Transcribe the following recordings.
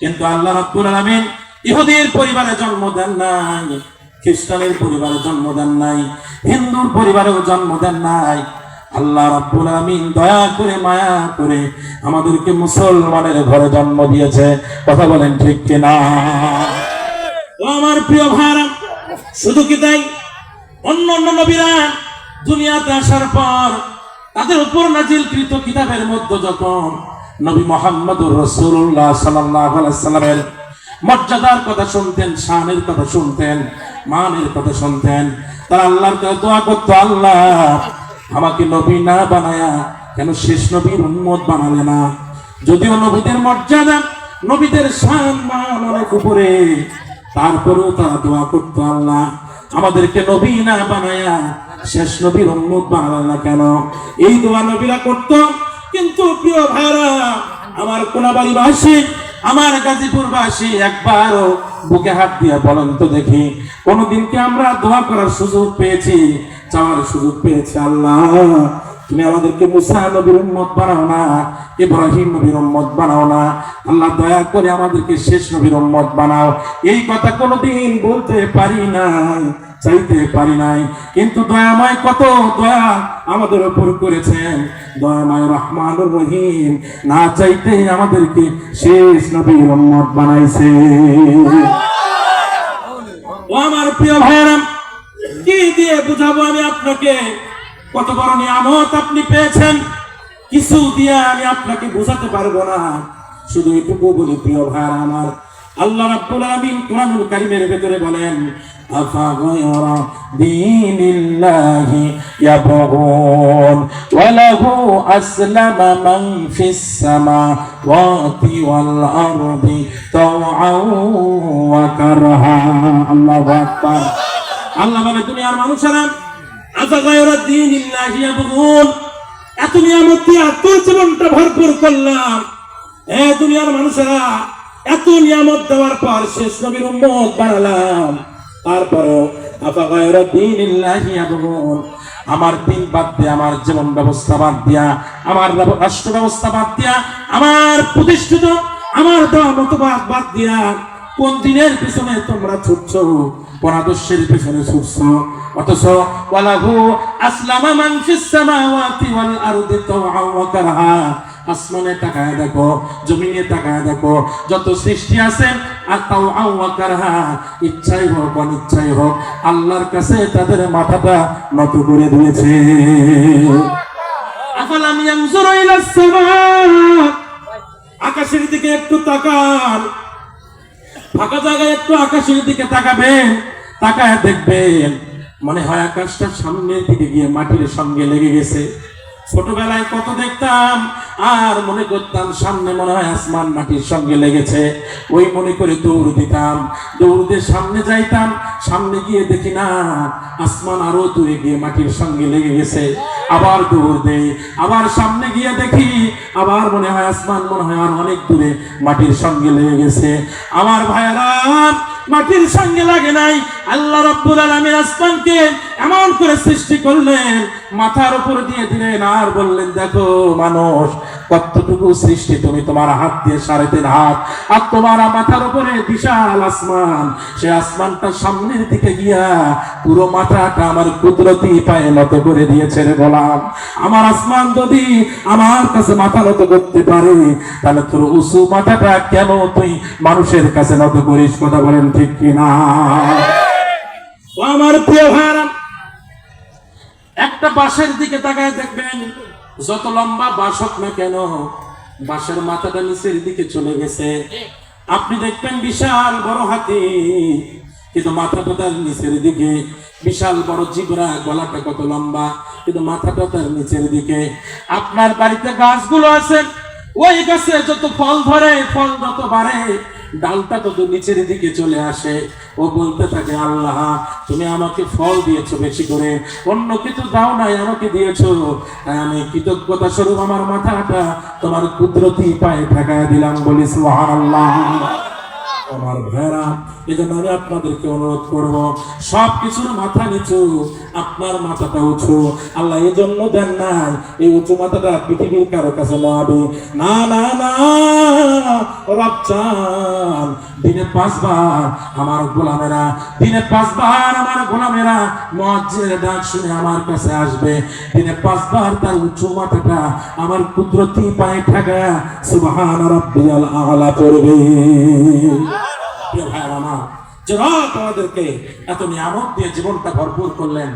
কিন্তু আল্লাহ রাব্বুল আলামিন ইহুদির পরিবারে জন্ম দেন নাই, খ্রিস্টানের পরিবারে জন্ম দেন নাই, হিন্দুর পরিবারেও জন্ম দেন নাই। আল্লাহ রাব্বুল আলামিন দয়া করে, মায়া করে আমাদেরকে মুসলমানের ঘরে জন্ম দিয়েছে। কথা বলেন ঠিক কিনা? আমার প্রিয় ভাইরা শুধু কি তাই? অন্য অন্য নবীরা দুনিয়াতে আসার পর তাদের উপর নাজিলকৃত কিতাবের মধ্যে যখন নবী মোহাম্মদুর রসুল্লাহ সাল্লাহ সাল্লামের মর্যাদার কথা শুনতেন, শানের কথা শুনতেন, মানের কথা শুনতেন। তারা আল্লাহর কাছে দোয়া করতো, আল্লাহ, আমাকে নবী না বানায়া কেন শেষ নবীর উন্মত বানালে না? যদিও নবীদের মর্যাদা, নবীদের শান মান অনেক উপরে, তারপরেও তারা দোয়া করতো, আল্লাহ, আমাদেরকে নবী না বানায়া শেষ নবীর উন্মত বানালে না কেন? এই দোয়া নবীরা করতো। কিন্তু প্রিয় ভাইরা, আমার কোনাবাড়ি বাসী আমার গাজীপুরবাসী, একবারও বুকে হাত দিয়ে বলেন তো দেখি, কোনোদিনকে আমরা দোয়া করার সুযোগ পেয়েছি, চাওয়ার সুযোগ পেয়েছি আল্লাহ। তুমি আমাদেরকে মুসা নবীর উম্মত বানাও না, ইব্রাহিম নবীর উম্মত বানাও না। আল্লাহ দয়া করে আমাদেরকে শেষ নবীর উম্মত বানাও। এই কথা কোনোদিন বলতে পারি না চাইতে পারি নাই। কিন্তু দয়াময় কত দয়া আমাদের উপর করেছেন। দয়াময় রহমানুর রহিম, না চাইতে আমাদেরকে শেষ নবীর উম্মত বানাইছে। ও আমার প্রিয় ভাইরা কি দিয়ে বুঝাবো আমি আপনাকে? কত বড় নিয়ামত আপনি পেয়েছেন? কিছু দিয়ে আমি আপনাকে বোঝাতে পারব না। শুধু এটুকু বলি, প্রিয় ভাইরা আমার, আল্লাহ রাব্বুল আলামিন কোরআনুল কারীমের ভেতরে বলেন, আফা গায়রা দীনিল্লাহি ইয়াবগুন, ওয়া লাহু আসলামা মান ফিস সামাওয়াতি ওয়াল আরদি তাওআন ওয়া কারহা। আল্লাহু আকবার। আল্লাহ বলে, দুনিয়ার মানুষেরা আমার দিন বাদ দিয়া, আমার জীবন ব্যবস্থা বাদ দিয়া, আমার রাষ্ট্র ব্যবস্থা বাদ দিয়া, আমার প্রতিষ্ঠিত, আমার দেওয়া মতবাদ বাদ দিয়া কোন দিনের পিছনে তোমরা ছুটছো? কোন আদর্শের পিছনে ছুটছো। অথচ ওয়ালাহু আসলামা মান ফিস সামাওয়াতি ওয়াল আরদি আসমানে তাকায় দেখো, জমিনে তাকায় দেখো, যত সৃষ্টি আছে, আর তাও আওয়াকারহা ইচ্ছাই হোক অনিচ্ছাই হোক, আল্লাহর কাছে তাদের মাথাটা নত করে দিয়েছে। আফালাম ইয়ানজুরু সামা। আকাশের দিকে একটু তাকান। ফাঁকা জায়গায় একটু আকাশের দিকে তাকাবেন, তাকায় দেখবেন। মনে হয় আকাশটা সামনের দিকে গিয়ে মাটির সঙ্গে লেগে গেছে। ছোটবেলায় কত দেখতাম, আর মনে করতাম সামনে মনে হয় আসমান মাটির সঙ্গে লেগেছে। ওই মনে করে দৌড় দিতাম, দৌড় দিয়ে সামনে যাইতাম, সামনে গিয়ে দেখি না, আসমান আরও দূরে গিয়ে মাটির সঙ্গে লেগে গেছে। আবার দৌড় দেই, আবার সামনে গিয়ে দেখি, আবার মনে হয় আসমান মনে হয় আর অনেক দূরে মাটির সঙ্গে লেগে গেছে। আমার ভাইয়ারা মাটির সঙ্গে লাগে নাই। আল্লাহ রব্বুল আলামিন আসমানকে এমন করে সৃষ্টি করলেন, মাথার উপর দিয়ে দিলেন আর বললেন, দেখো মানুষ কতটুকু সৃষ্টি তুমি তোমার হাত দিয়ে সাড়ে তিন হাত আর তোমার মাথার উপরে বিশাল আসমান। সে আসমানটা সামনের দিকে গিয়া পুরো মাথাটা আমার কুদরতি পায়ে নত করে দিয়েছে রে গোলাম। আমার আসমান যদি আমার কাছে মাথা নত করতে পারে, তাহলে তোর উঁচু মাথাটা কেন তুই মানুষের কাছে নত করিস, কথা বলেন ঠিক কিনা? আমার প্রিয় ভাইরা একটা বাঁশের দিকে তাকায় দেখবেন যত লম্বা বাঁশ হোক না কেন, বাঁশের মাথাটা নিচের দিকে চলে গেছে। আপনি দেখবেন বিশাল বড় হাতি, কিন্তু মাথাটা তার নিচের দিকে। বিশাল বড় জিবরা, গলাটা কত লম্বা, কিন্তু মাথাটা তার নিচের দিকে। আপনার বাড়িতে গাছগুলো আছে, ওই গাছে যত ফল ধরে, ফল যত বাড়ে ডালটা তত নিচের দিকে চলে আসে। ও বলতে থাকে, আল্লাহ, তুমি আমাকে ফল দিয়েছ বেশি করে। অন্য কিছু দাও নাই, আমাকে দিয়েছ। আমি কৃতজ্ঞতা স্বরূপ আমার মাথাটা তোমার কুদরতি পায়ে ঠেকায় দিলাম বলিস আল্লাহ আমার ভাইরা, এই জন্য আমি আপনাদেরকে অনুরোধ করব সব কিছুর মাথা নিচু, আপনার মাথাটা উঁচু। আল্লাহ এই জন্য দেন নাই, এই উঁচু মাথাটা পৃথিবীর কারও কাছে লওয়াবে না না না, রব চান, দিনে পাঁচবার আমার গোলামেরা, দিনে পাঁচবার আমার গোলামেরা মজ্জের ডাক শুনে আমার কাছে আসবে। দিনে পাঁচবার তার উঁচু মাথাটা আমার কুদরতি পায়ে থাকা সুবহান রাব্বিয়াল আলা পড়বে প্রিয় ভাইয়ের আমার যে রব আমাদেরকে এত নিয়ামত দিয়ে জীবনটা ভরপুর করলেন।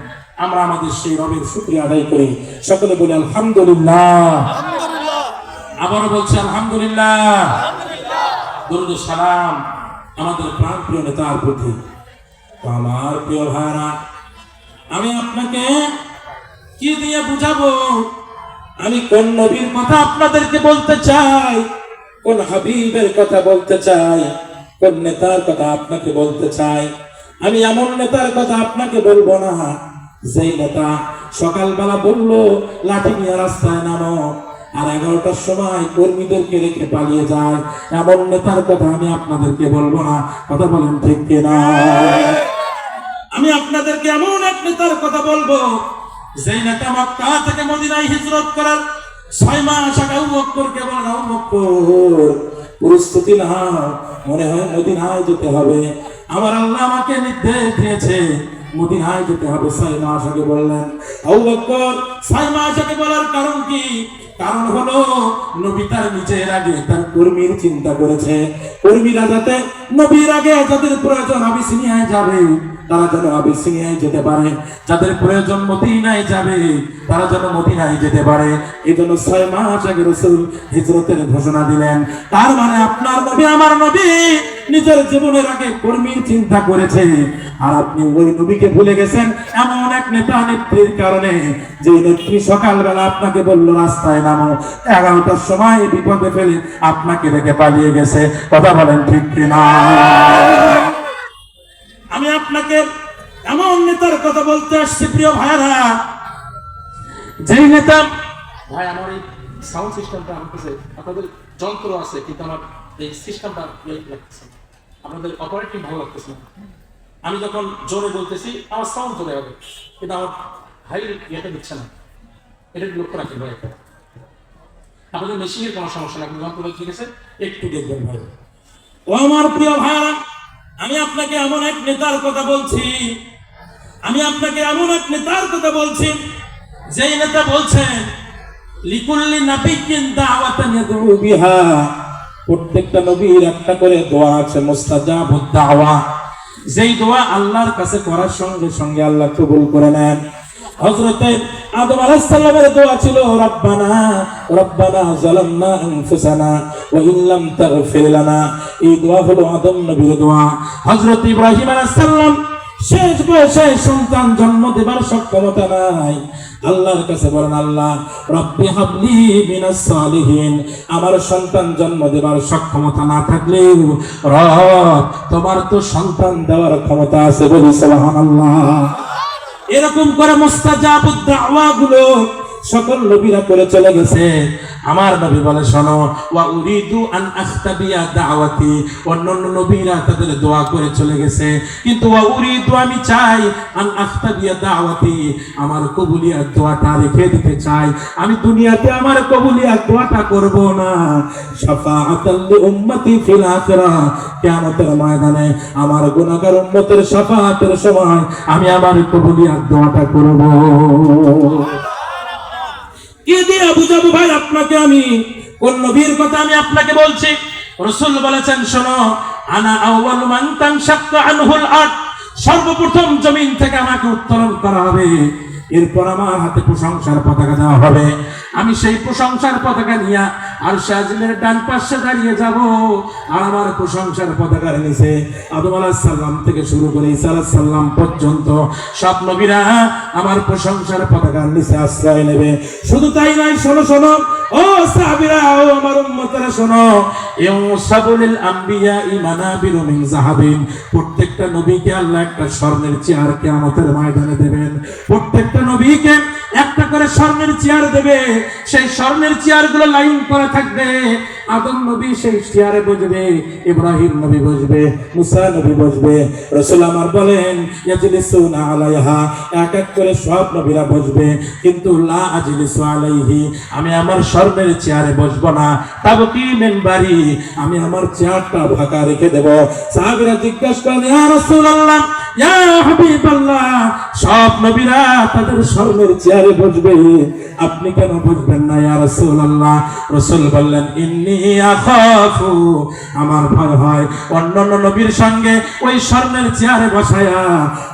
আমরা আমাদের সেই রবের শুক্রিয়া আদায় করি। সকলে বলি আলহামদুলিল্লাহ। আবারও বলছি আলহামদুলিল্লাহ। দরুদ সালাম আমাদের প্রাণ প্রিয় নেতার প্রতি। আমার প্রিয় ভাইরা আমি আপনাকে কি দিয়ে বুঝাবো? আমি কোন নবীর কথা আপনাদেরকে বলতে চাই? কোন হাবিবের কথা বলতে চাই? কোন নেতার কথা আপনাকে বলতে চাই? আমি এমন নেতার কথা আপনাকে বলব না। যেই নেতা সকালবেলা বলল, লাঠি নিয়ে রাস্তায় নামো। আর এগারোটার সময় কর্মীদেরকে রেখে পালিয়ে যায়। এমন নেতার কথা আমি আপনাদেরকে বলব না। কথা বলেন ঠিক কিনা? আমি আপনাদেরকে এমন এক নেতার কথা বলব যে নেতা মক্কা থেকে মদিনায় হিজরত করার ছয় মাস আগে উমক্করকে বলেন উমক্কর প্রস্তুতি না। মনে হয় মদিনায় যেতে হবে। আমার আল্লাহ আমাকে নির্দেশ দিয়েছে, মদিনায় যেতে হবে। সাইমা আগে বললেন আবু বকর আশাকে মাস বলার কারণ কি? কারণ হলো, নবী তার নিজের আগে তার কর্মীর চিন্তা করেছে। কর্মীরা যাতে নবীর আগে যাদের প্রয়োজন আবিসিনিয়ায় যাবে। তারা যেন আবিসিনিয়ায় যেতে পারে, যাদের প্রয়োজন মদিনায় যাবে, তারা যেন মদিনায় যেতে পারে। এই জন্য ছয় মাস আগে রসুল হিজরতের ঘোষণা দিলেন। তার মানে আপনার নবী আমার নবী, নিজের জীবনের আগে কর্মীর চিন্তা করেছে। আর আপনি ওই নবীকে ভুলে গেছেন, এমন এক নেতা নেত্রীর কারণে যে নেত্রী সকালবেলা আপনাকে বলল, রাস্তায় নামো। এগারোটার সময় বিপদে ফেলে আপনাকে রেখে পালিয়ে গেছে। কথা বলেন ঠিক কিনা? আমি আপনাকে এমন নেতার কথা বলতে আসছি প্রিয় ভাইরা যেই নেতা ভাই আমার এই সাউন্ড সিস্টেমটা কাছে আপনাদের যন্ত্র আছে কিন্তু আমার এই সিস্টেমটা লাগতেছে। আপনাদের অপারেটিং ভালো লাগতেছে না। আমি যখন জোরে বলতেছি আমার সাউন্ড জোরে হবে কিন্তু আমার হাই ইয়েটা দিচ্ছে না। এটা লক্ষ্য রাখেন ভাই। একটা আপনাদের মেশিনের কোনো সমস্যা কিন্তু যন্ত্র ঠিক আছে একটু দেখবেন ভাই। ও আমার প্রিয় ভাইরা আমি আপনাকে এমন এক নেতার কথা বলছি। আমি আপনাকে এমন এক নেতার কথা বলছি, যেই নেতা বলছেন লিকুল্লি নাবিয়িন দাওয়াতান ইয়াদউ বিহা। প্রত্যেকটা নবীর একটা করে দোয়া আছে মুস্তাজাবুদ দাওয়া যেই দোয়া আল্লাহর কাছে করার সঙ্গে সঙ্গে আল্লাহ কবুল করে নেন। হযরতে আদম আলাইহিস সালামের দোয়া ছিল, রব্বানা রব্বানা যালামনা আনফুসানা ওয়া ইন লাম তাগফির লানা। এই দোয়া হলো আদম নবীর দোয়া। হযরত ইব্রাহিম আলাইহিস সালাম শেষ বয়সে সন্তান জন্ম দেবার সক্ষমতা নাই। আল্লাহর কাছে বলেন, আল্লাহ, রব্বি হাবলি মিনাস সালিহিন। আমার সন্তান জন্ম দেবার সক্ষমতা না থাকলেও রব, তোমার তো সন্তান দেওয়ার ক্ষমতা আছে বলি, সুবহানাল্লাহ। এরকম করে মোস্তাজাবুদ্দাওয়া গুলো সকল নবীরা করে চলে গেছে। আমার নবী বলে, শোনো, ওয়া উরিদু আন আখতাবিয়া দাওয়াতি। অন্যান্য নবীরা তাদের দোয়া করে চলে গেছে। কিন্তু ওয়া উরিদু, আমি চাই আন আখতাবিয়া দাওয়াতি। আমার কবুলিয়াত দোয়াটা রেখে দিতে চাই। আমি দুনিয়াতে আমার কবুলিয়াত দোয়াটা করব না। শাফাআতাল উম্মতি ফিল আখিরাহ কিয়ামতের ময়দানে আমার গুনাহগার উম্মতের শাফাআতের সময় আমি আমার কবুলিয়াত দোয়াটা করব। কি দিয়ে বুঝাবো ভাই, আপনাকে আমি, কোন নবীর কথা আমি আপনাকে বলছি? রসুল বলেছেন, শোনো, আনা আউয়াল মান তানশাক্কা আনহুল আট সর্বপ্রথম জমিন থেকে আমাকে উত্তোলন করা হবে। এরপর আমার হাতে প্রশংসার পতাকা দেওয়া হবে। আমি সেই প্রশংসার পতাকা নিয়ে আর শাহজিনের ডান পাশে দাঁড়িয়ে যাব। আর আমার প্রশংসার পতাকার নিচে আদম আলাহ সাল্লাম থেকে শুরু করে আলাহ সাল্লাম পর্যন্ত সব নবীরা আমার প্রশংসার পতাকার নিচে আশ্রয় নেবে। শুধু তাই নয়, শোনো শোনো। ও সাহাবীরা, ও আমার উম্মতেরা, শোনো। ইউ সাবুলিল আম্বিয়া ইমানাবিরু মিন যাহাবিন। প্রত্যেকটা নবীকে আল্লাহ একটা স্বর্ণের চেয়ার কিয়ামতের ময়দানে দেবেন। প্রত্যেকটা নবীকে একটা করে স্বর্ণের চেয়ার দেবে। সেই স্বর্ণের চেয়ারগুলো লাইন করে থাকবে। আদম নবী সেই চেয়ারে বসবে ইব্রাহিম নবী বসবে মুসা নবী বসবে রসুল আমার বলেন, ইয়াজলিসুনা আলাইহা, এক এক করে সব নবীরা বসবে কিন্তু লা আজলিসু আলাইহি, আমি আমার স্বর্ণের চেয়ারে বসবো না। তাবো কি মেম্বারি আমি আমার চেয়ারটা ফাঁকা রেখে দেব। সাহাবীরা জিজ্ঞাসা করেন, ইয়া রাসূলুল্লাহ, ইয়া হাবিবাল্লাহ, সব নবীরা তাদের স্বর্ণের চেয়ারে বসবে। আপনি কেন বসবেন না ইয়া রাসূলুল্লাহ? রাসূল বললেন, ইন্নী আখাফু। আমার ভয় হয়। অন্যান্য নবীর সঙ্গে ওই স্বর্ণের চেয়ারে বসায়া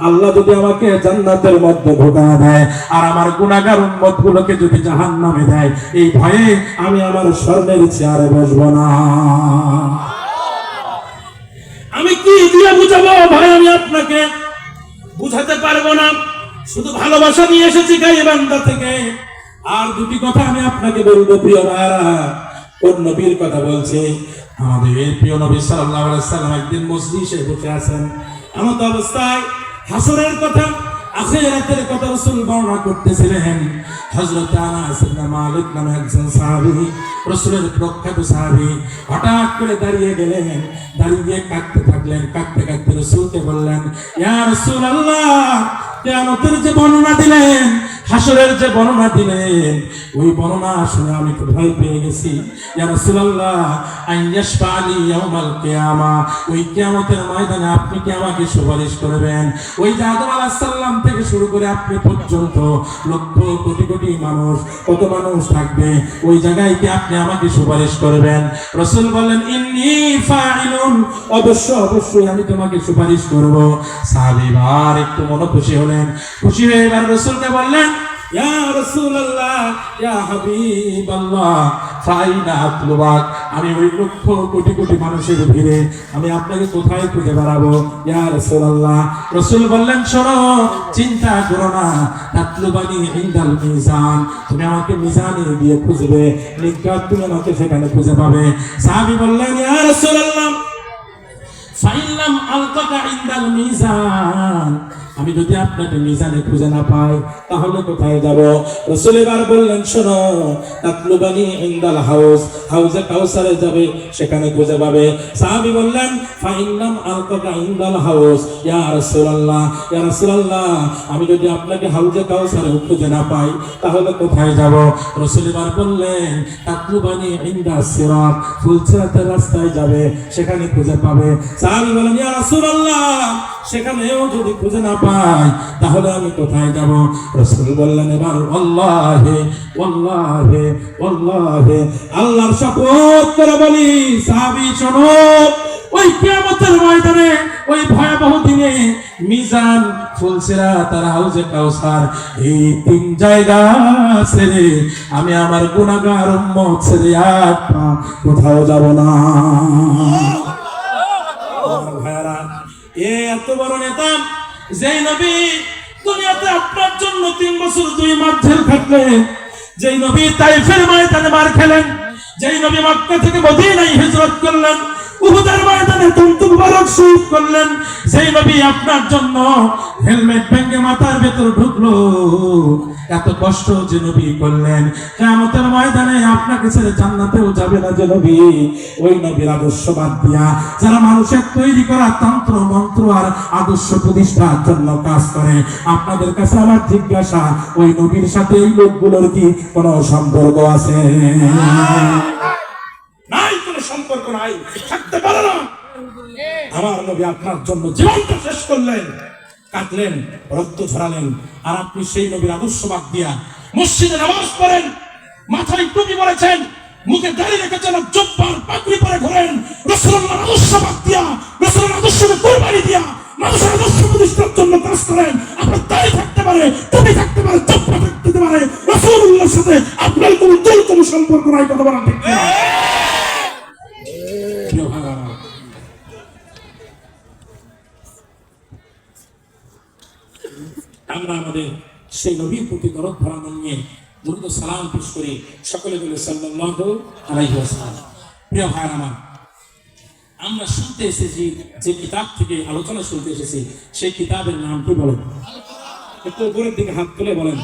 আল্লাহ যদি আমাকে জান্নাতের মধ্যে ঢোকা দেয় আর আমার গুনাহগার উম্মত গুলোকে যদি জাহান্নামে দেয়, এই ভয়ে আমি আমার স্বর্ণের চেয়ারে বসবো না। আমি কি দিয়ে বুঝাবো ভাই? আমি আপনাকে বুঝাতে পারব না। শুধু ভালোবাসা নিয়ে এসেছি গাইবান্ধা থেকে। আর দুটি কথা আমি আপনাকে বলব, প্রিয় ভাইরা কোন নবীর কথা বলছি? আমাদের প্রিয় নবী আলাইহি সাল্লাম একদিন মসজিদে বসে আছেন। এমন অবস্থায় হাসরের কথা, আখিরাতের কথা রাসূল বর্ণনা করতেছিলেন। আনাস মালিক নামে একজন রাসূলের প্রখ্যাত হঠাৎ করে দাঁড়িয়ে গেলেন। দাঁড়িয়ে কাঁদতে থাকলেন, কাঁদতে কাঁদতে রাসূলকে বললেন, ইয়া রাসূলুল্লাহ কিয়ামতের যে বর্ণনা দিলেন, হাসরের যে বর্ণনা দিলেন, ওই বর্ণনা শুনে আমি তো ভয় পেয়ে গেছি। ওই কিয়ামতের ময়দানে আপনি কি আমাকে সুপারিশ করবেন? ওই যে আদম আলাইহিস থেকে শুরু করে আপনি পর্যন্ত লক্ষ কোটি কোটি মানুষ, কত মানুষ থাকবে, ওই জায়গায় কি আপনি আমাকে সুপারিশ করবেন? রাসূল বললেন, ইন্নী ফাইলুন অবশ্য, অবশ্যই আমি তোমাকে সুপারিশ করব। সাহাবী বার একটু মনে খুশি হলেন খুশি হয়ে এবার রাসূলকে বললেন আমি ওই লক্ষ কোটি কোটি মানুষের ভিড়ে আমি আপনাকে কোথায় খুঁজে বেড়াবো? বললেন, শোনো, চিন্তা করো না আমাকে গিয়ে খুঁজবে আমাকে সেখানে খুঁজে পাবে। বললেন মিজান। আমি যদি আপনাকে মিজানে খুঁজে না পাই, তাহলে কোথায় যাব? রসুল এবার বললেন, শোনো তাকলুবানি ইনদাল হাউস, হাউজে কাউসারে যাবে, সেখানে খুঁজে পাবে। সাহাবী বললেন ফাইনাম আলতাকা ইনদাল হাউস, ইয়া রাসূলুল্লাহ ইয়া রাসূলুল্লাহ, আমি যদি আপনাকে হাউজে কাউসারে খুঁজে না পাই, তাহলে কোথায় যাব? রসুল এবার বললেন তাকলুবানি ইনদা সিরাত ফুলসিরাতের রাস্তায় যাবে, সেখানে খুঁজে পাবে। সাহাবী বলেন ইয়া রাসূলুল্লাহ সেখানেও যদি খুঁজে না পাই তাহলে আমি কোথায় যাব? রসুল বললেন, এবার আল্লাহে আল্লাহে আল্লাহে আল্লাহর শপথ করে বলি, সাহাবী, শোনো, ওই কিয়ামতের ময়দানে, ওই ভয়াবহ দিনে মিজান ফুলসিরা, তার হাউজে কাউসার, এই তিন জায়গা ছেড়ে আমি আমার গুণাগার উম্মত ছেড়ে আর কোথাও যাব না। এ এত বড় নেতা যে নবী দুনিয়াতে আপনার জন্য তিন বছর দুই মাস জেল খাটলেন যেই নবী তাইফের ময়দানে মার খেলেন, যেই নবী মক্কা থেকে মদিনায় হিজরত করলেন উহুদের ময়দানে তন্তু মুবারক শহীদ করলেন। সেই নবী আপনার জন্য হেলমেট ভেঙে মাথার ভেতর ঢুকলো। এত কষ্ট যে নবী করলেন। কিয়ামতের ময়দানে আপনাকে ছেড়ে জান্নাতেও যাবে না যে নবী। ওই নবীর আদর্শ বাদ দিয়া যারা মানুষের তৈরি করা তন্ত্র মন্ত্র আর আদর্শ প্রতিষ্ঠার জন্য কাজ করে আপনাদের কাছে আমার জিজ্ঞাসা ওই নবীর সাথে এই লোকগুলোর কি কোনো সম্পর্ক আছে? নাই কোনো সম্পর্ক নাই। আমার নবী আপনার জন্য জীবনটা শেষ করলেন, কাটলেন, রক্ত ঝরালেন, আর আপনি সেই নবীর আদর্শ বাদ দিয়া মসজিদে নামাজ পড়েন, মাথায় টুপি পরেছেন, মুখে দাড়ি রেখেছেন জব্বার পাগড়ি পরে ঘোরেন রসুল্লাহ আদর্শ বাদ দিয়া রসুল্লাহ আদর্শকে কোরবানি দিয়া, মানুষের আদর্শ প্রতিষ্ঠার জন্য কাজ করেন, আপনার দাড়ি থাকতে পারে, টুপি থাকতে পারে, জব্বা থাকতে পারে, রসুল্লাহর সাথে আপনার কোনো দূর কোনো সম্পর্ক নাই কথা বলা ঠিক আমাদের সেই নবীর প্রতি দরদ ভরানো নিয়ে দ্রুত সালাম পেশ করি সকলে বলে ওয়াসাল্লাম। প্রিয় ভাইরা আমার, আমরা শুনতে এসেছি যে কিতাব থেকে আলোচনা শুনতে এসেছি, সেই কিতাবের নাম কি বলেন? একটু উপরের দিকে হাত তুলে বলেন।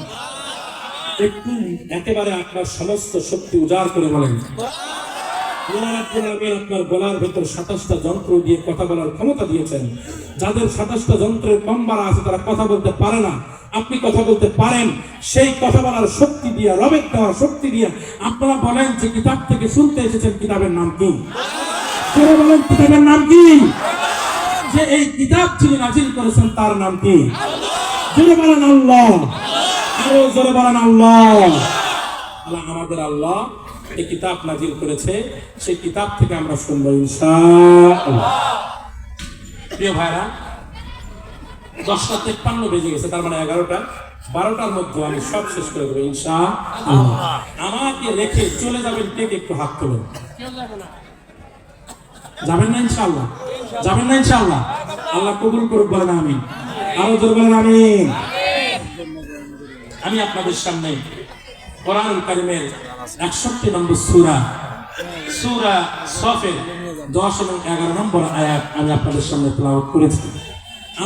একটু একেবারে আপনার সমস্ত শক্তি উজাড় করে বলেন। গলার ভেতর সাতাশটা যন্ত্র দিয়ে কথা বলার ক্ষমতা দিয়েছেন। যাদের সাতাশটা যন্ত্রের কম্বারা আছে, তারা কথা বলতে পারে না। আপনি কথা বলতে পারেন, সেই কথা বলার শক্তি দিয়ে, রবের দেওয়া শক্তি দিয়ে আপনারা বলেন যে কিতাব থেকে শুনতে এসেছেন কিতাবের নাম কি? বলেন, কিতাবের নাম কি? যে এই কিতাব যিনি নাজিল করেছেন, তার নাম কি? জোরে বলেন আল্লাহ। আরও জোরে বলেন আল্লাহ আমাদের আল্লাহ। এই কিতাব নাজিল করেছে, সেই কিতাব থেকে আমরা শুনব প্রিয় ভাইরা, দশটা তেপ্পান্ন বেজে গেছে, তার মানে এগারোটা, বারোটার মধ্যে আমি সব শেষ করে দেবো ইনশা আমাকে রেখে চলে যাবেন কে একটু হাত যাবেন না যাবেন না আল্লাহ কবুল করুক, বলেন আমি আরও জোর বলেন আমি আমি আপনাদের সামনে কোরআন কারিমের একষট্টি নম্বর সুরা। সুরা সফের দশ এবং এগারো নম্বর আয়াত আমি আপনাদের সামনে তেলাওয়াত করেছি।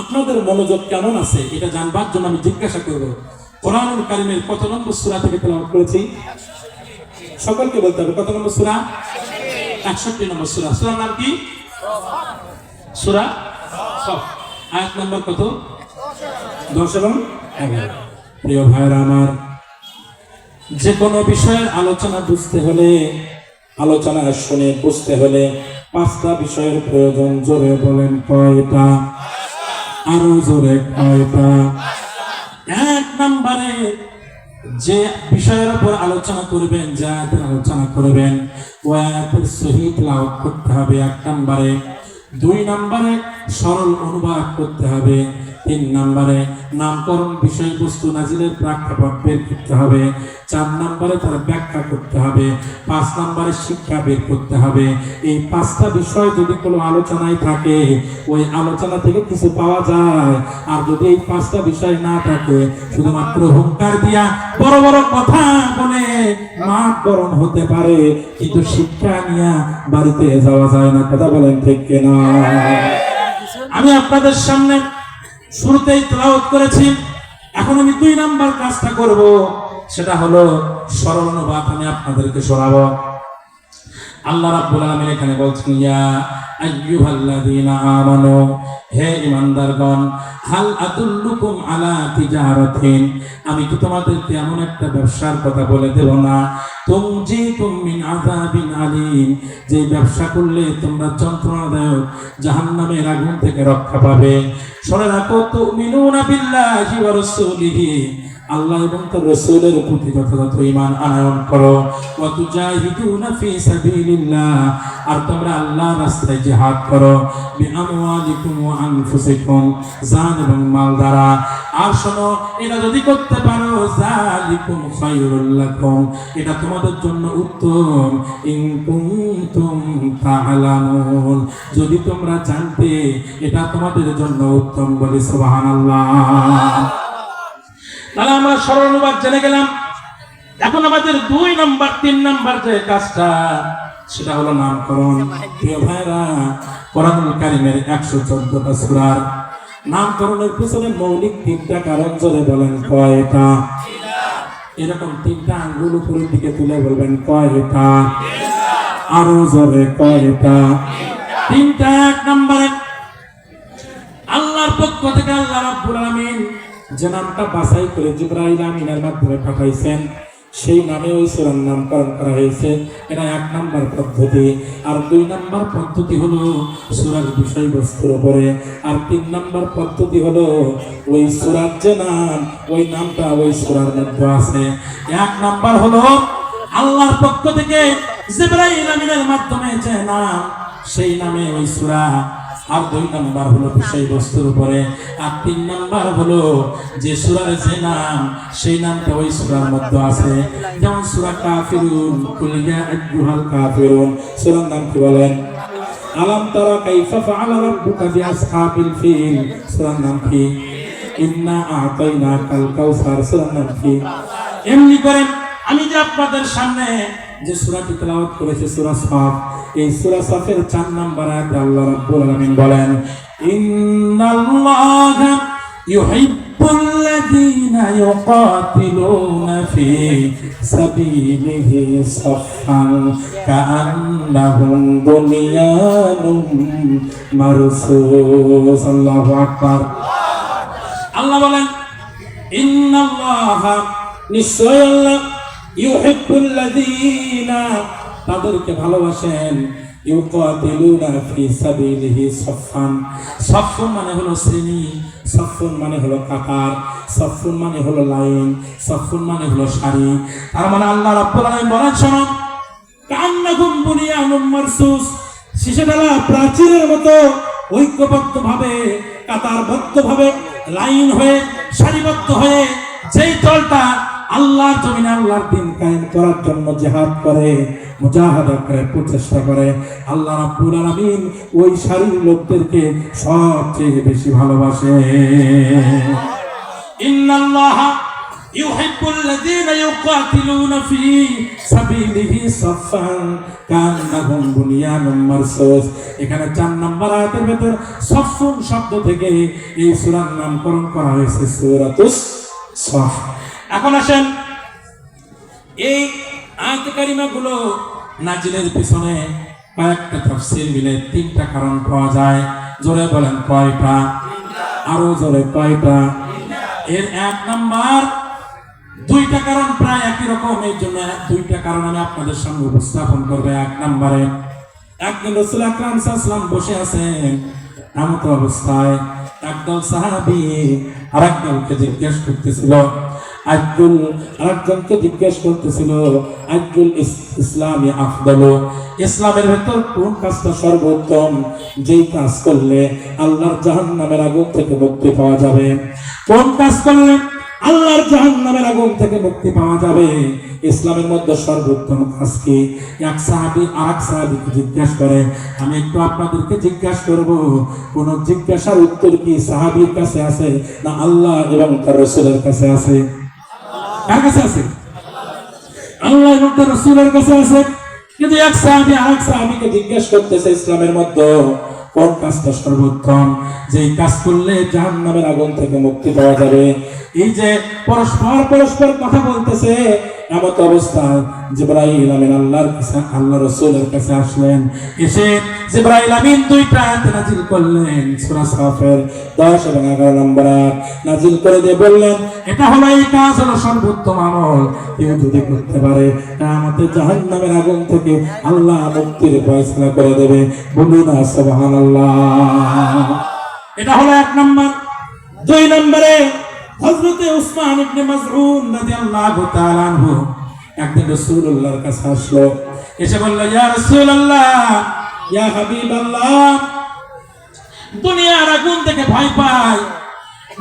আপনাদের মনোযোগ কেমন আছে এটা জানবার জন্য আমি জিজ্ঞাসা করব। কোরআনুল কারিমের কত নম্বর সুরা থেকে তেলাওয়াত করেছি? সকলকে বলতে হবে, কত নম্বর সুরা? একষট্টি নম্বর সুরা। সুরার নাম কি? সুরা সফ। আয়াত নম্বর কত? দশ এবং এগারো। প্রিয় ভাইরা আমার যে কোনো বিষয়ের আলোচনা বুঝতে হলে, আলোচনা শুনে বুঝতে হলে পাঁচটা বিষয়ের প্রয়োজন। জোরে বলেন কয়টা? আরও জোরে কয়টা? এক নম্বরে যে বিষয়ের উপর আলোচনা করবেন, যে আলোচনা করবেন, ও আয়াতের সহিত লাভ করতে হবে এক নম্বরে। দুই নম্বরে সরল অনুবাদ করতে হবে। তিন নম্বরে নামকরণ বিষয়বস্তু নাজিলের প্রেক্ষাপট বের করতে হবে। চার নম্বরে তার ব্যাখ্যা করতে হবে। পাঁচ নম্বরে শিক্ষা বের করতে হবে। এই পাঁচটা বিষয় যদি কোনো আলোচনায় থাকে, ওই আলোচনা থেকে কিছু পাওয়া যায়। আর যদি এই পাঁচটা বিষয় না থাকে, শুধুমাত্র হুঙ্কার দিয়া বড় বড় কথা বলে গরম হতে পারে। কিন্তু শিক্ষা নিয়ে বাড়িতে যাওয়া যায় না, কথা বলেন ঠিক কিনা? আমি আপনাদের সামনে শুরুতেই তেলাওয়াত করেছি। এখন আমি দুই নাম্বার কাজটা করব, সেটা হলো সরল অনুবাদ আমি আপনাদেরকে শোনাবো। আল্লাহ রাব্বুল আলামিন এখানে বলছেন, ইয়া আইয়ুহাল্লাযীনা আমানু, হে ঈমানদারগণ, হাল আদুল্লুকুম আলা তিজারাতিন, আমি কি তোমাদেরকে এমন একটা ব্যবসার কথা বলে দেব না। তুমজিকুম মিন আযাবিন আলীম, যে ব্যবসা করলে তোমরা যন্ত্রণাদায়ক জাহান্নামের আগুন থেকে রক্ষা পাবে। শুনে রাখো, তুমিনুনা বিল্লাহি ওয়া রাসূলিহি আল্লাহ এবং তার রাসূলের প্রতি যথাযথ ঈমান আনয়ন করো। ওয়া তুজাহিদুনা ফি সাবিলিল্লাহ। আর তোমরা আল্লাহর রাস্তায় জিহাদ করো। ওয়া আনফুসিকুম, জান এবং মাল দ্বারা। আর শোনো এটা যদি করতে পারো খায়রুল লাকুম। এটা তোমাদের জন্য উত্তম। ইন কুনতুম তা'লামুন যদি তোমরা জানতে, এটা তোমাদের জন্য উত্তম বলে সুবহানাল্লাহ। তাহলে আমরা সরল অনুবাদ জেনে গেলাম। এখন আমাদের দুই নাম্বার, তিন নাম্বার যে কাজটা, সেটা হলো নামকরণ। প্রিয় ভাইরা কোরআনুল কারিমের একশো চোদ্দটা সুরার নামকরণের পিছনে মৌলিক তিনটা কারণ জোরে বলেন, কয়টা? এরকম তিনটা আঙ্গুল উপরের দিকে তুলে বলবেন, কয়টা? আরও জোরে, কয়টা? তিনটা, এক নম্বরে যে নামটা বাছাই করে জিব্রাইল আমিনের মাধ্যমে পাঠাইছেন, সেই নামে ওই সূরার নামকরণ করা হয়েছে। এটা এক নাম্বার পদ্ধতি। আর দুই নাম্বার পদ্ধতি হলো সূরার বিষয়বস্তুর উপরে। আর তিন নাম্বার পদ্ধতি হলো ওই সুরার যে নাম, ওই নামটা ওই সুরার মধ্যে আছে। এক নাম্বার হলো আল্লাহর পক্ষ থেকে জিব্রাইল আমিনের মাধ্যমে যে নাম, সেই নামে ওই সূরা আর দুই নাম্বার হলো বিষয়বস্তুর উপরে, আর তিন নাম্বার হলো যে সূরার যে নাম, সেই নামটা ওই সূরার মধ্যে আছে। যেমন সূরা কাফিরুন, কুল আইয়ুহাল কাফিরুন, সূরার নাম কি বলেন? আলাম তারা কাইফা ফাআলা রাব্বুকা বিআসহাবিল ফিল, সূরার নাম কি? ইন্না কাউসার, সূরার নাম কি? এমনি করে আমি যে আপনাদের সামনে যে সুরাটি তেলাওয়াত করেছে সুরা সাফ, এই সুরা সাফের চার নাম্বার আয়াত আল্লাহ রাব্বুল আলামিন বলেন, ইন্নাল্লাহ ইউহিব্বুল লাযীনা ইউকাতিলুনা ফি সাবিলিহি সাফফান, কাআন্নাহুম বুনিয়ানুম মারসুস আল্লাহু আকবার। আল্লাহ বলেন, ইন্নাল্লাহ নিশ্চয় আল্লাহ তাদেরকে ভালোবাসেন। ইউকাতিলুনা ফি সাবিলিহি মানে হলো শ্রেণি, সাফফুন মানে হলো কাতার, সাফফুন মানে হলো লাইন, সাফফুন মানে হলো সারি। তার মানে আল্লাহ রাব্বুল আলামিন বলেন প্রাচীরের মতো লাইন হয়ে, সারিবদ্ধ হয়ে, যেই দলটা আল্লাহর জমিনে আল্লাহর দিন কায়েম করার জন্য জেহাদ করে মুজাহাদা করে প্রচেষ্টা করে আল্লাহ রাব্বুল আলামিন ওই সারির লোকদেরকে সবচেয়ে বেশি ভালোবাসে ইন্নাল্লাহা يحب الذين يقاتلون في سبيله صفا كأنهم بنيان مرصوص এখানে চার নম্বর আয়াতের ভেতর সফুন শব্দ থেকে এই সূরার নামকরণ করা হয়েছে সূরাতুস সফ এখন আসেন। এই আয়াত কারিমাগুলো নাজিলের পিছনে কয়েকটা তাফসীর মিলে তিনটা কারণ পাওয়া যায়। জোরে বলেন কয়টা? আরও জোরে কয়টা? এর এক নাম্বার, দুইটা কারণ প্রায় একই রকম এই জন্য দুইটা কারণ আমি আপনাদের সামনে উপস্থাপন করব এক নম্বরে। একদিন রসুল আকরাম সাল্লাম বসে আছেন, এমত অবস্থায় একদল সাহাবি আর একদলকে জিজ্ঞেস করতেছিল আব্দুল, আরেকজনকে জিজ্ঞেস করতেছিল, আব্দুল ইসলামী আফদল, ইসলামের ভেতর কোন কাজটা সর্বোত্তম? যেই কাজ করলে আল্লাহর জাহান্নামের আগুন থেকে মুক্তি পাওয়া যাবে। কোন কাজ করলে আল্লাহর জাহান্নামের আগুন থেকে মুক্তি পাওয়া যাবে? ইসলামের মধ্যে সর্বোত্তম কাজ কি? এক সাহাবি আর এক সাহাবিকে জিজ্ঞাসা করে, আমি একটু আপনাদেরকে জিজ্ঞাসা করব, কোন জিজ্ঞাসার উত্তর কি সাহাবির কাছে আছে না আল্লাহ এবং তার রসুলের কাছে আছে? কার কাছে আছে? আল্লাহ এবং তার রসুলের কাছে আছে। কিন্তু এক সাহাবি আরেক সাহাবিকে জিজ্ঞেস করতেছে ইসলামের মধ্যে কোন কাজটা সর্বোত্তম? যে কাজ করলে জাহান নামের আগুন থেকে মুক্তি পাওয়া যাবে। এই যে পরস্পর পরস্পর কথা বলতেছে এমত অবস্থায় জিব্রাইল আমিন আল্লাহর কাছে আল্লাহ রসুলের কাছে আসলেন। এসে জিব্রাইল আমিন দুইটা আয়াত নাজিল করলেন, সূরা সাফের 10 এবং 11 নম্বর নাজিল করে দিয়ে বললেন, এটা হলো এই কাজ, হলো সর্বোত্তম আমল। কেউ যদি করতে পারে আমাদের জাহান্নামের আগুন থেকে আল্লাহ মুক্তির ফয়সালা করে দেবে। বলুন না সুবহানাল্লাহ। এটা হলো এক নম্বর। দুই নম্বরে হযরতে উসমান ইবনে মাসউদ রাদিয়াল্লাহু তাআলা আনহু একদিন রাসূলুল্লাহর কাছে আসলো। এসে বলল, ইয়া রাসূলুল্লাহ, ইয়া হাবিবাল্লাহ, দুনিয়ার আগুন থেকে ভয় পাই।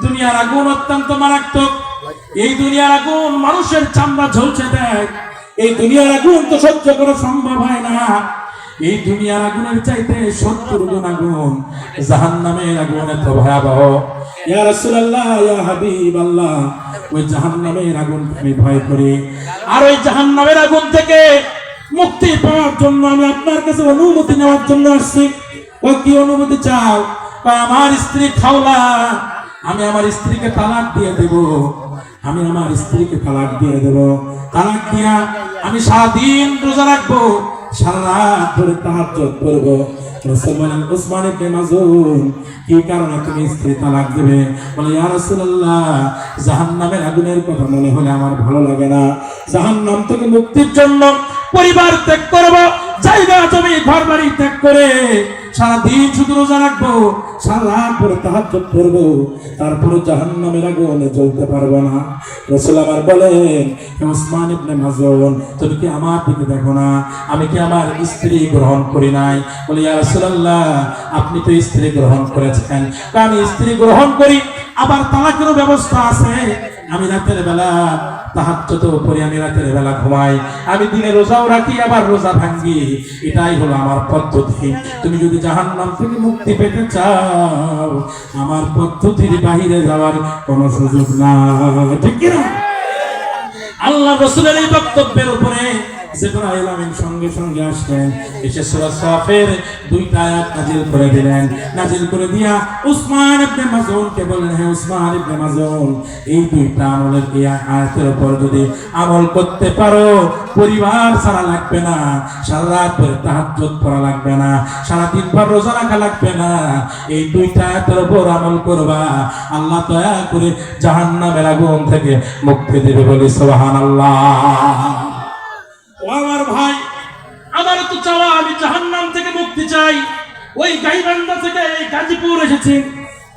দুনিয়ার আগুন অত্যন্ত মারাত্মক। এই দুনিয়ার আগুন মানুষের চামড়া ঝলছে দেয়। এই দুনিয়ার আগুন তো সহ্য করা সম্ভব হয় না। এই দুনিয়ার আগুনের চাইতে সত্তর গুণ আগুন জাহান নামের আগুন এত ভয়াবহ। ওই আগুন আমি ভয় করি। আর ওই আগুন থেকে মুক্তি পাওয়ার জন্য আমি আপনার কাছে অনুমতি নেওয়ার জন্য ও কি অনুমতি আমার স্ত্রী খাওলা, আমি আমার স্ত্রীকে তালাক দিয়ে দেব। আমি আমার স্ত্রীকে তালাক দিয়ে দেব। তালাক দিয়া আমি সারাদিন রোজা রাখব। সারা ধরে করব। কি কারণে তুমি স্ত্রী বলে আগুনের মনে হলে আমার ভালো লাগে না। থেকে মুক্তির জন্য পরিবার ত্যাগ করব, জায়গা, জমি ঘর বাড়ি ত্যাগ করে সারা দিন শুধু রোজা রাখব, সারা করব তারপরে আগুনে জ্বলতে পারব না। রাসূল আমার বলেন ওসমান ইবনে তুমি কি আমার দিকে দেখো না? আমি কি আমার স্ত্রী গ্রহণ করি নাই? বলে, ইয়া রাসূলুল্লাহ, আপনি তো স্ত্রী গ্রহণ করেছেন। আমি স্ত্রী গ্রহণ করি, আবার তালাকেরও ব্যবস্থা আছে? আমি রাতের বেলা তাহাজ্জুদ উপরে আমি রাতের বেলা ঘুমাই। আমি দিনে রোজাও রাখি, আবার রোজা ভাঙ্গি। এটাই হলো আমার পদ্ধতি। তুমি যদি জাহান্নাম থেকে মুক্তি পেতে চাও, আমার পদ্ধতির বাহিরে যাওয়ার কোনো সুযোগ না ঠিক কিনা? আল্লাহ রসুলের এই বক্তব্যের উপরে জিবরাইল আমিন সঙ্গে সঙ্গে আসলেন, এসে সূরা সাফের দুইটা আয়াত করে দিলেন। নাজিল করে দিয়া উসমান ইবনে বললেন হে উসমান ইবনে এই দুইটা আমলের এই আয়াতের উপর যদি আমল করতে পারো, পরিবার ছাড়া লাগবে না, সারা রাত তাহাজ্জুদ লাগবে না, সারা দিন রোজা রাখা লাগবে না, এই দুইটা আয়াতের উপর আমল করবা, আল্লাহ দয়া করে জাহান্নামের আগুন থেকে মুক্তি দেবে বলি সুবহানাল্লাহ। ও আমার ভাই, আমার তো চাওয়া, আমি জাহান্নাম থেকে মুক্তি চাই। ওই গাইবান্ধা থেকে এই গাজীপুর এসেছি।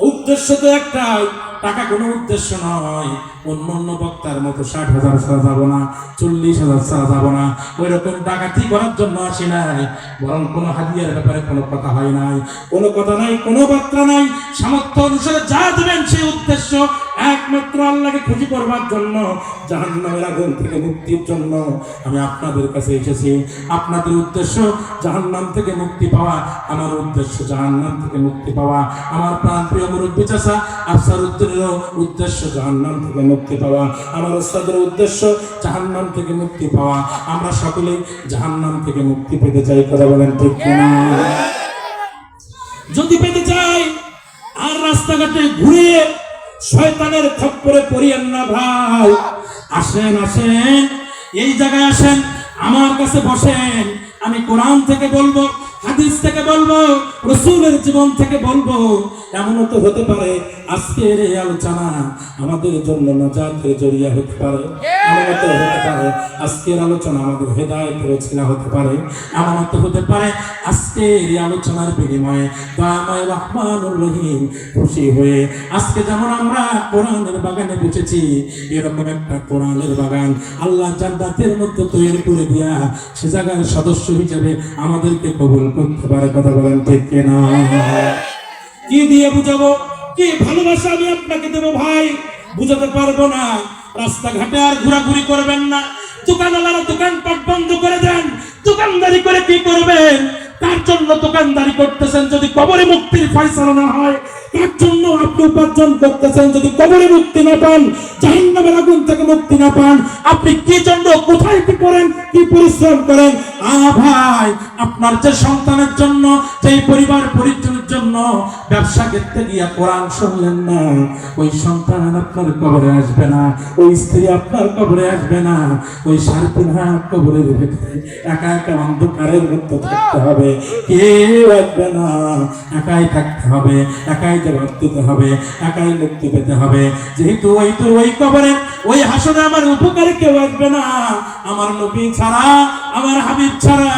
উদ্দেশ্য তো একটাই, টাকা কোনো উদ্দেশ্য নয়। অন্য বক্তার মতো ষাট হাজার ছাড়া যাব না, চল্লিশ হাজার ছাড়া যাব না। ওই রকম ডাকাতি করার জন্য আসি নাই, বরং কোনো হাদিয়ার ব্যাপারে কোনো কথা হয় নাই। কোনো কথা নাই, কোনো বার্তা নাই। সামর্থ্য অনুসারে যা দেবেন সেই উদ্দেশ্য একমাত্র আল্লাহকে খুশি করবার জন্য জাহান্নামের আগুন থেকে মুক্তির জন্য আমি আপনাদের কাছে এসেছি। আপনাদের উদ্দেশ্য জাহান্নাম থেকে মুক্তি পাওয়া আমার উদ্দেশ্য জাহান্নাম থেকে মুক্তি পাওয়া। আমার প্রাণ প্রিয় মুরব্বী চাষা আফসার উদ্দিনেরও উদ্দেশ্য জাহান্নাম থেকে মুক্তি পাওয়া। আমার ওস্তাদের উদ্দেশ্য জাহান্নাম থেকে মুক্তি পাওয়া। আমরা সকলেই জাহান্নাম থেকে মুক্তি পেতে চাই কথা বলেন ঠিক যদি পেতে চাই আর রাস্তাঘাটে ঘুরে শয়তানের খপ্পরে পড়িয়েন না ভাই। আসেন আসেন। এই জায়গায় আসেন, আমার কাছে বসেন। আমি কোরআন থেকে বলব হাদিস থেকে বলব, রসুলের জীবন থেকে বলব, এমনও তো হতে পারে আজকের এই আলোচনা আমাদের জন্য নাজাতের জড়িয়া হতে পারে। এমনও হতে পারে আজকের আলোচনা আমাদের হেদায়তের ছিলা হতে পারে। এমনও তো হতে পারে আজকের এই আলোচনার বিনিময়ে দয়াময় রহমানুর রহিম খুশি হয়ে আজকে যেমন আমরা কোরআনের বাগানে বসেছি, এরকম একটা কোরআনের বাগান আল্লাহ জান্নাতের মধ্যে তৈরি করে দিয়া, সে জায়গার সদস্য হিসেবে আমাদেরকে কবুল করতে কথা বলেন, ঠিক কিনা? কি দিয়ে বুঝাবো? কি ভালোবাসা আমি আপনাকে দেবো ভাই? বুঝাতে পারব না। রাস্তাঘাটে আর ঘোরাঘুরি করবেন না। দোকানওয়ালারা দোকানপাট বন্ধ করে দেন। দোকানদারি করে কি করবেন? তার জন্য দোকানদারি করতেছেন যদি কবরে মুক্তির ফয়সালা না হয় তার জন্য উপার্জন যদি না থেকে না পান, আপনি কি জন্য, কোথায় কি করেন, কি পরিশ্রম করেন? আ ভাই, আপনার যে সন্তানের জন্য যে পরিবার পরিজনের জন্য ব্যবসা করতে গিয়া কোরআন শুনলেন না। ওই সন্তান আপনার কবরে আসবে না, ওই স্ত্রী আপনার কবরে আসবে না, ওই সাড়ে তিন হাত কবরের ভেতরে একা একা অন্ধকারের মধ্যে থাকতে হবে। কেউ আসবে না, একাই থাকতে হবে, একাই জবাব দিতে হবে, একাই মুক্তি পেতে হবে। যেহেতু ওই তো ওই কবরে, ওই হাসনে আমার উপকারে কেউ আসবে না। আমার নবী ছাড়া, আমার হাবিব ছাড়া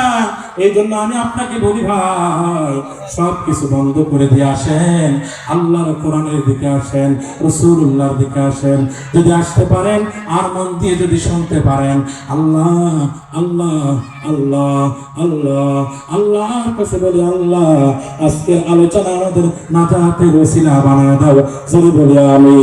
এই জন্য আমি আপনাকে বলি ভাই সব কিছু বন্ধ করে দিয়ে আসেন। আল্লাহর কোরআনের দিকে আসেন রসুল্লাহর দিকে আসেন। যদি আসতে পারেন, আর মন দিয়ে যদি শুনতে পারেন, আল্লাহ আল্লাহ আল্লাহ আল্লাহ, আল্লাহর কাছে বলি আল্লাহ আজকের আলোচনা আমাদের নাজাতের ওসিলা বানায় দাও। যদি বলি আমি